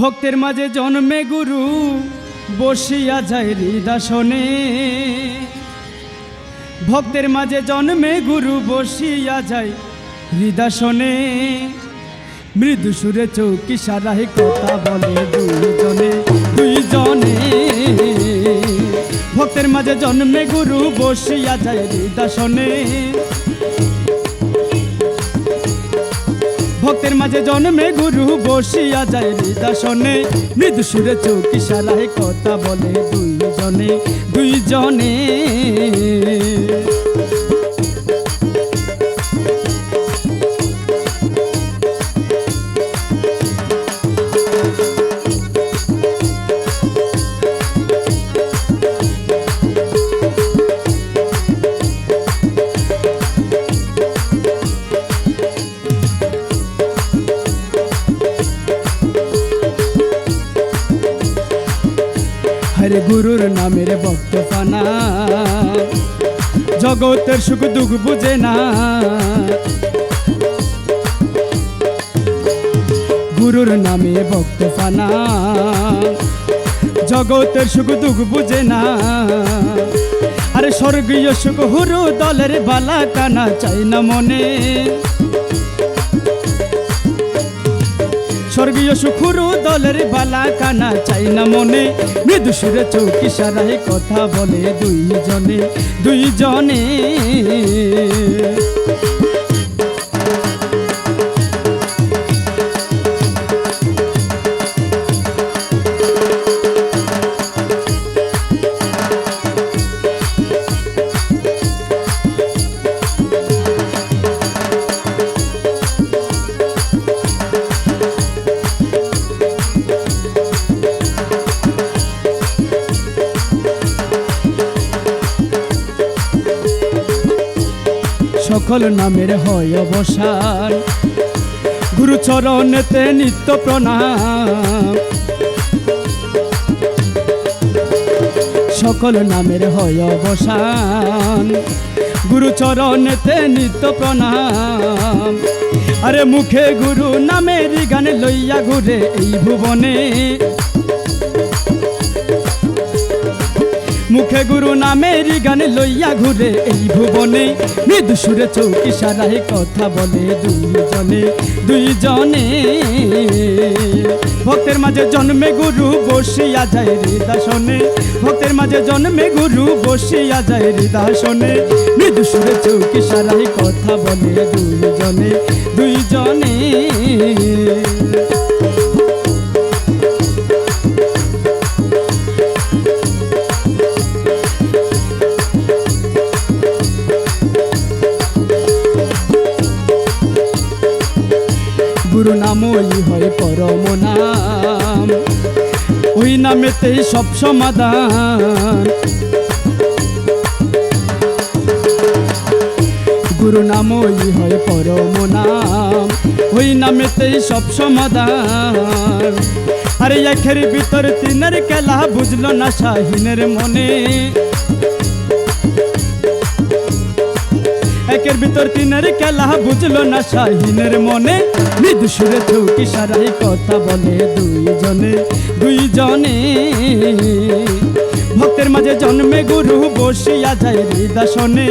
ভক্তের মাঝে জন্মে গুরু, বসিয়া যায় হৃদাসনে। ভক্তের মাঝে জন্মে গুরু, বসিয়া যায় হৃদাসনে। মৃদু সুরে চৌকি সারাই কথা বলে দুইজনে দুইজনে। ভক্তের মাঝে জন্মে গুরু, বসিয়া যায় হৃদাসনে। মাঝে জন্মে গুরু বসিয়া যায় হৃদাসনে মৃদু সুরে চৌকি সারাই কথা বলে দুইজনে দুইজনে। গুরুর নামের ভক্ত পানা জগতের সুখ দুঃখ বুঝে না। গুরুর নামে ভক্ত পানা জগতের সুখ দুঃখ বুঝে না। আরে স্বর্গীয় সুখ হুরু দলের বালা কানা, চাই না মনে। স্বর্গীয় সুখুরু দলের বালা কানা, চাই না মনে। মৃদু সুরে চৌকি সারাই কথা বলে দুইজনে। দুইজনে সকল নামের হয় অবসান। গুরুচরণেতে নিত্য প্রণাম। সকল নামের হয় অবসান। গুরুচরণেতে নিত্য প্রণাম। আরে মুখে গুরু নামের গানে লইয়া ঘুরে এই ভুবনে। মুখে গুরু নামের গান লইয়া ঘুরে এই ভুবনে। মৃদু সুরে চৌকি সারাই কথা বলে দুইজনে দুইজনে। ভক্তের মাঝে জন্মে গুরু বসিয়া যায় হৃদাসনে। ভক্তের মাঝে জন্মে গুরু বসিয়া যায় হৃদাসনে। মৃদু সুরে চৌকি সারাই কথা বলে দুইজনে দুইজনে। গুরু নাম ওই হয় পরম নাম। ওই নামেতেই সব সমাধান। গুরু নাম ওই হয় পরম নাম। ওই নামেতেই সব সমাধান। আরে একের ভিতর তিনের কেলা বুঝলো না শাহিনের মনে। একের ভিতর তিনের খেলা বুঝলো না শাহিনের মনে। মৃদু সুরে চৌকি সারাই কথা বলে দুইজনে দুইজনে। ভক্তের মাঝে জন্মে গুরু বসিয়া যায় হৃদাসনে।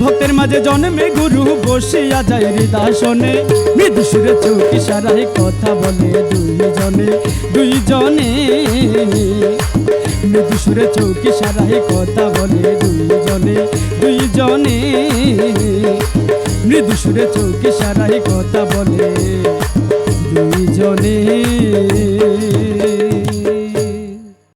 ভক্তের মাঝে জন্মে গুরু বসিয়া যায় হৃদাসনে। মৃদু সুরে চৌকি সারাই কথা বলে দুইজনে দুইজনে। মিউজিক সুরে চৌকি সারাই কথা বলে দুইজনে দুইজনে। মৃদু সুরে চৌকি সারাই কথা বলে দুইজনে।